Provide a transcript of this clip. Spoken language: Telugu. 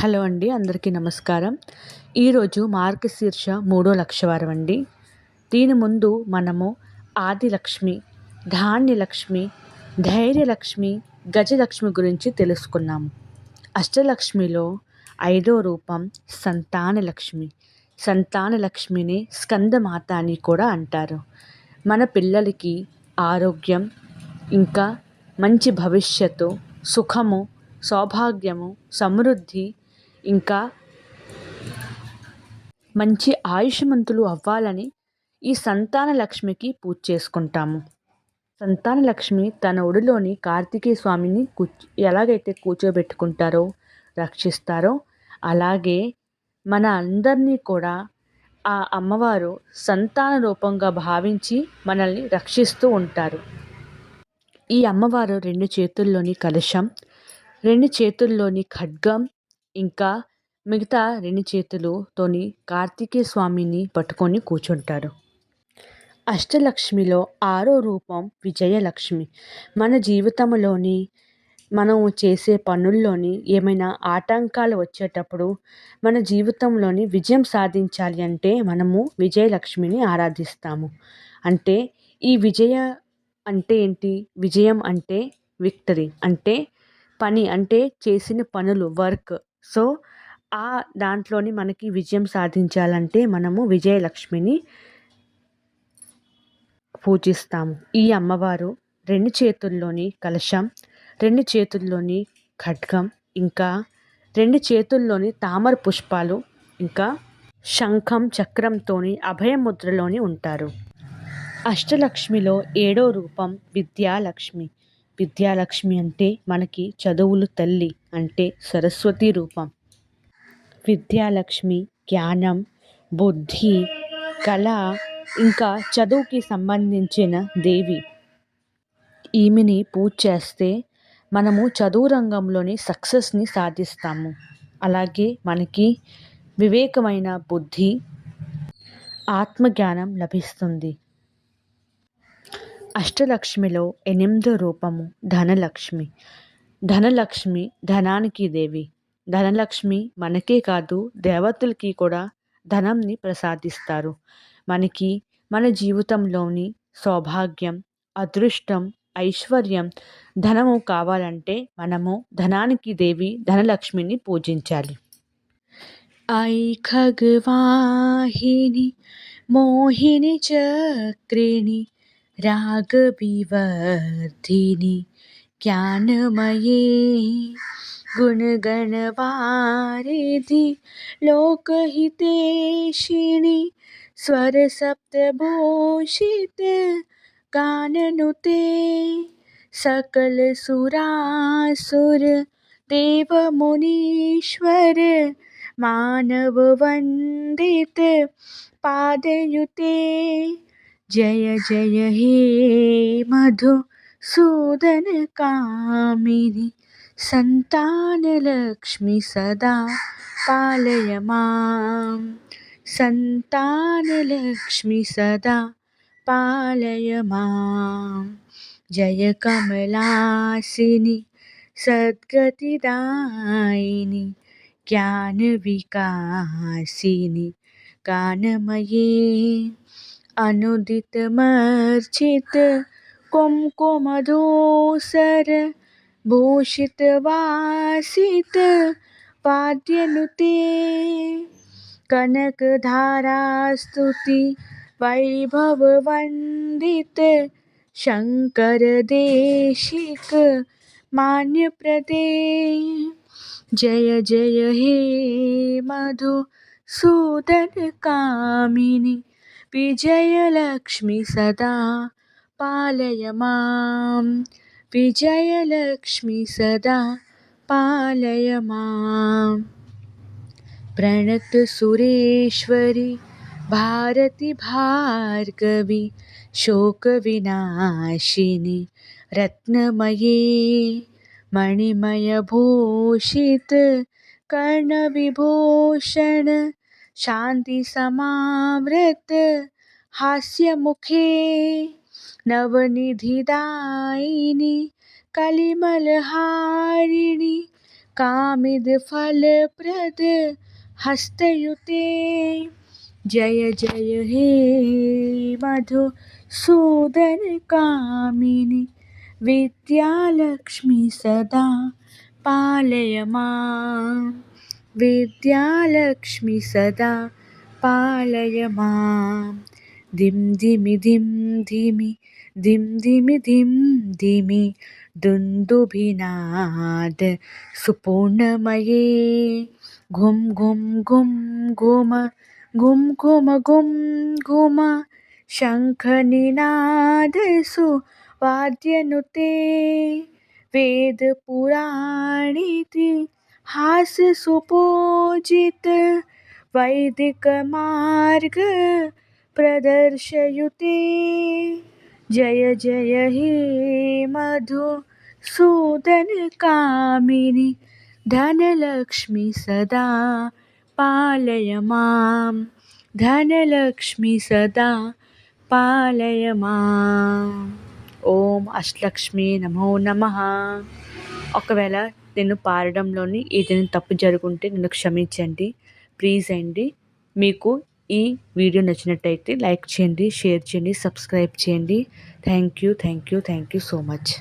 హలో అండి అందరికీ నమస్కారం. ఈరోజు మార్గశీర్ష మూడో లక్షవారం అండి. దీని ముందు మనము ఆదిలక్ష్మి ధాన్యలక్ష్మి ధైర్యలక్ష్మి గజలక్ష్మి గురించి తెలుసుకున్నాము అష్టలక్ష్మిలో ఐదో రూపం సంతానలక్ష్మి. సంతానలక్ష్మిని స్కందమాత అని కూడా అంటారు. మన పిల్లలకి ఆరోగ్యం ఇంకా మంచి భవిష్యత్తు సుఖము సౌభాగ్యము సమృద్ధి ఇంకా మంచి ఆయుష్మంతులు అవ్వాలని ఈ సంతాన లక్ష్మికి పూజ చేసుకుంటాము. సంతాన లక్ష్మి తన ఒడిలోని కార్తికేయ స్వామిని కూ ఎలాగైతే కూర్చోబెట్టుకుంటారో రక్షిస్తారో అలాగే మన అందరినీ కూడా ఆ అమ్మవారు సంతాన రూపంగా భావించి మనల్ని రక్షిస్తూ ఉంటారు. ఈ అమ్మవారు రెండు చేతుల్లోని కలశం రెండు చేతుల్లోని ఖడ్గం ఇంకా మిగతా రెండు చేతులతోని కార్తికేయ స్వామిని పట్టుకొని కూర్చుంటారు. అష్టలక్ష్మిలో ఆరో రూపం విజయలక్ష్మి. మన జీవితంలోని మనం చేసే పనుల్లోని ఏమైనా ఆటంకాలు వచ్చేటప్పుడు మన జీవితంలోని విజయం సాధించాలి అంటే మనము విజయలక్ష్మిని ఆరాధిస్తాము. అంటే ఈ విజయ అంటే ఏంటి? విజయం అంటే విక్టరీ. అంటే పని అంటే చేసిన పనులు వర్క్. సో ఆ దాంట్లోని మనకి విజయం సాధించాలంటే మనము విజయలక్ష్మిని పూజిస్తాము. ఈ అమ్మవారు రెండు చేతుల్లోని కలశం రెండు చేతుల్లోని ఖడ్గం ఇంకా రెండు చేతుల్లోని తామర పుష్పాలు ఇంకా శంఖం చక్రంతోని అభయముద్రలోని ఉంటారు. అష్టలక్ష్మిలో ఏడో రూపం విద్యాలక్ష్మి. విద్యాలక్ష్మి అంటే మనకి చదువులు తల్లి అంటే సరస్వతి రూపం. విద్యాలక్ష్మి జ్ఞానం బుద్ధి కళ ఇంకా చదువుకి సంబంధించిన దేవి. ఈమెని పూజ చేస్తే మనము చదువు రంగంలోని సక్సెస్ని సాధిస్తాము. అలాగే మనకి వివేకమైన బుద్ధి ఆత్మజ్ఞానం లభిస్తుంది. అష్టలక్ష్మిలో ఎనిమిదో రూపము ధనలక్ష్మి. ధనలక్ష్మి ధనానికి దేవి. ధనలక్ష్మి మనకే కాదు దేవతలకి కూడా ధనంని ప్రసాదిస్తారు. మనకి మన జీవితంలోని సౌభాగ్యం అదృష్టం ఐశ్వర్యం ధనము కావాలంటే మనము ధనానికి దేవి ధనలక్ష్మిని పూజించాలి. ఐ ఖగవాహిని మోహిని చక్రిణి രാഗവിവർദ്ധിനി ജ്ഞാനമയേ ഗുണഗണവാരിധി ലോകഹിതേഷിണി സ്വരസപ്തഭൂഷിത ഗാനനുതേ ദേവമുനീശ്വര മാനവ വന്ദിത പാദയുതേ जय जय हे मधु सूदन कामिनी, संतान लक्ष्मी सदा पालय माम संतान लक्ष्मी सदा पालय माम जय कमलासिनी कमलासिनि ज्ञान विकासिनी कानमये। अनुदित मर्चित कुमकुमधूसर भूषित वासित पाद्यनुते वंदित शकर मान्य प्रदेश जय जय हे मधुसूदनकामिनि विजयलक्ष्मि सदा पालय माम्। विजयलक्ष्मि सदा पालय मां प्रणतसुरेश्वरि भारति भार्गवि शोकविनाशिनि रत्नमये मणिमयभूषित कर्णविभूषण शान्तिसमावृत हास्यमुखे नवनिधिदायिनि कलिमलहारिणि कामिद फलप्रद हस्तयुते। जय जय हे मधुसूदन कामिनि विद्यालक्ष्मी सदा पालय माँ। विद्यालक्ष्मी सदा पालय मां। धिं धिमि धिं धिमि धिं धिमि धिं धिमि दुन्दुभिनाद सुपूर्णमये। घुं घुं घुं घुम घुं घुम घुं घुम शङ्खनिनाद सुवाद्यनुते। वेदपुराणिति हास्यसुपूजित वैदिकमार्ग प्रदर्शयुते जय जय हे मधुसूदनकामिनि धनलक्ष्मी सदा पालय मां धनलक्ष्मी सदा పాలయ మా ఓం అష్టలక్ష్మి నమో నమ ఒకవేళ నేను పాడడంలోని ఏదైనా తప్పు జరుగుంటే నన్ను క్షమించండి. ప్లీజ్ అండి మీకు ఈ వీడియో నచ్చినట్టయితే లైక్ చేయండి షేర్ చేయండి సబ్స్క్రైబ్ చేయండి. Thank you thank you thank you so much.